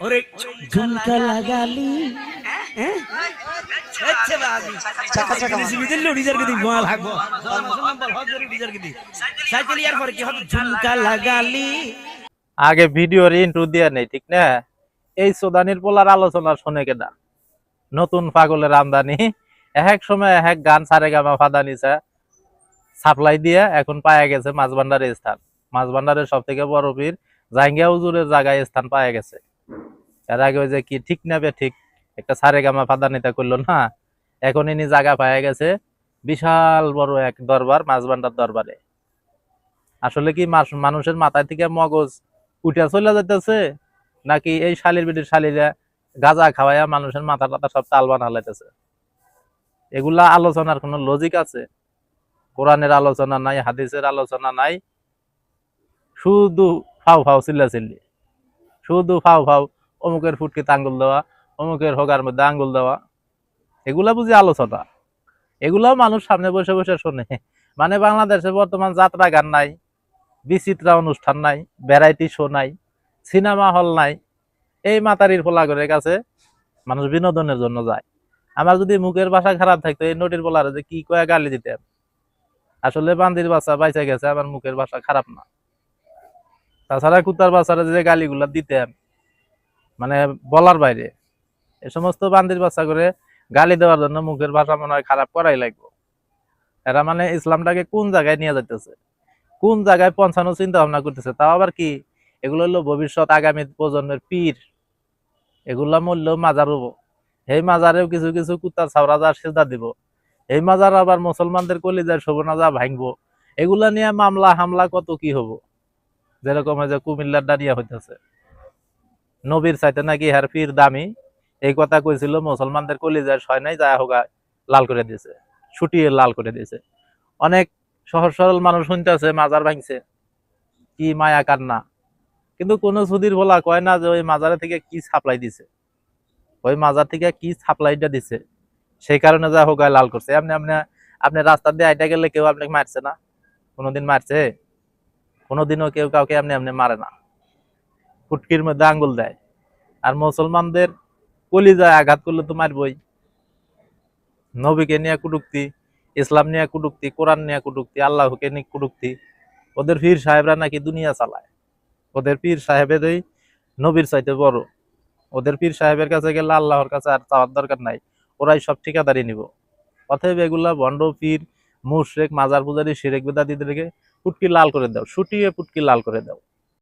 ওরে ঝুমকা লাগালি হ্যাঁ আচ্ছা আগে ভিডিওর ইন্ট্রো দিয়ে নেই ঠিক না এই সোদানির পোলার আলোচনা শুনে কেনা নতুন পাগলের আমদানি এক সময় এক গান সারে গামা ফাদা নিছে সাপ্লাই দিয়ে এখন পায়া গেছে মাছ ভান্ডারের স্থান মাছ ভান্ডারের সব থেকে বড় পীর জাঙ্গিয়া হুজুরের জায়গায় স্থান পাওয়া গেছে এর আগে ওই যে কি, ঠিক নেবে ঠিক, একটা সারে গামা ফাদা নিতে করল না, এখন ইনি জায়গা পাওয়া গেছে, বিশাল বড় এক দরবার, মাছ ভান্ডার দরবারে। আসলে কি মানুষের মাথায় থেকে মগজ উঠে চলে যাইতেছে, নাকি এই শালির বিটির শালিরা গাঁজা খাওয়াইয়া মানুষের মাথা টাথা সব তাল বানা লাইতেছে? এগুলা আলোচনার কোনো লজিক আছে? কোরআনের আলোচনা নাই, হাদিসের আলোচনা নাই, শুধু ফাউ ফাউ চিল্লা চিল্লি শুধু ফাউ ফাউ অমুকের ফুটকিতে আঙ্গুল দেওয়া, অমুকের হোগার মধ্যে আঙ্গুল দেওয়া, এগুলা বুঝি আলোচনা। এগুলাও মানুষ সামনে বসে বসে শোনে। মানে বাংলাদেশে বর্তমান যাত্রা গান নাই, বিচিত্রা অনুষ্ঠান নাই ভ্যারাইটি শো নাই সিনেমা হল নাই, এই মাতারির পোলাগরের কাছে মানুষ বিনোদনের জন্য যায়। আমার যদি মুখের ভাষা খারাপ থাকতো, এই নটির পোলারে যে কি কয়ে গালি দিতাম আসলে বান্দির বাচ্চা বাইচা গেছে, আমার মুখের ভাষা খারাপ না। তাছাড়া কুত্তার বাচ্চারা যে গালিগুলা দিতাম মানে বলার বাইরে। এ সমস্ত বান্দির বাচ্চা করে গালি দেওয়ার জন্য মুখের ভাষা মনে হয় খারাপ করাই লাগবে। এরা মানে ইসলামটাকে কোন জায়গায় নিয়ে যাইতেছে? কোন জায়গায় পৌঁছানো চিন্তা ভাবনা করতেছে? তাও আবার কি? এগুলো হলো ভবিষ্যৎ আগামী প্রজন্মের পীর। এগুলা মূল্য মাজার হব। এই মাজারেও কিছু কিছু কুত্তা ছাওরা যা সেজদা দিব। এই মাজার আবার মুসলমানদের কলিজার শোভনা যা ভাঙবো। এগুলা নিয়ে মামলা হামলা কত কি হব? যেরকম যে কুমিল্লার দাঁড়িয়ে হইতেছে। নবীর চাইতে নাকি হার দামি? এই কথা কইছিল মুসলমানদের কলিজার ছয় নাই, যা হোক, লাল করে দিয়েছে, ছুটিয়ে লাল করে দিয়েছে। অনেক সহজ সরল মানুষ শুনতেছে, মাজার ভাঙছে। কি মায়া কান্না। কিন্তু কোন সুধীর বলা কয় না যে ওই মাজারে থেকে কি সাপ্লাই দিছে? ওই মাজার থেকে কি সাপ্লাইটা দিছে? সেই কারণে যা হোক, লাল করছে। আপনি আপনি আপনি রাস্তা দিয়ে আইটা গেলে কেউ আপনাকে মারছে না? কোনোদিন মারছে? কোনোদিনও কেউ কাউকে এমনি এমনি মারে না। ফুটকির মধ্যে আঙ্গুল দেয়। আর মুসলমানদের কলিজায় আঘাত করলে তো মারবই। নবীকে নিয়ে কুটুক্তি, ইসলাম নিয়ে কুটুক্তি, কোরআন নিয়ে কুটুক্তি, আল্লাহকে নিয়ে কুটুক্তি। ওদের পীর সাহেবরা নাকি দুনিয়া চালায়। ওদের পীর সাহেবেরই নবীর চাইতে বড়। ওদের পীর সাহেবের কাছে গেলে আল্লাহর কাছে আর চাওয়ার দরকার নাই। ওরাই সব ঠিকাদারি নিব। অতএব এগুলা ভণ্ড পীর, মুশরেক, মাজার পূজারি, শিরেক বেদাদিদেরকে পুটকি লাল করে দাও। শুটিয়ে পুটকি লাল করে দাও।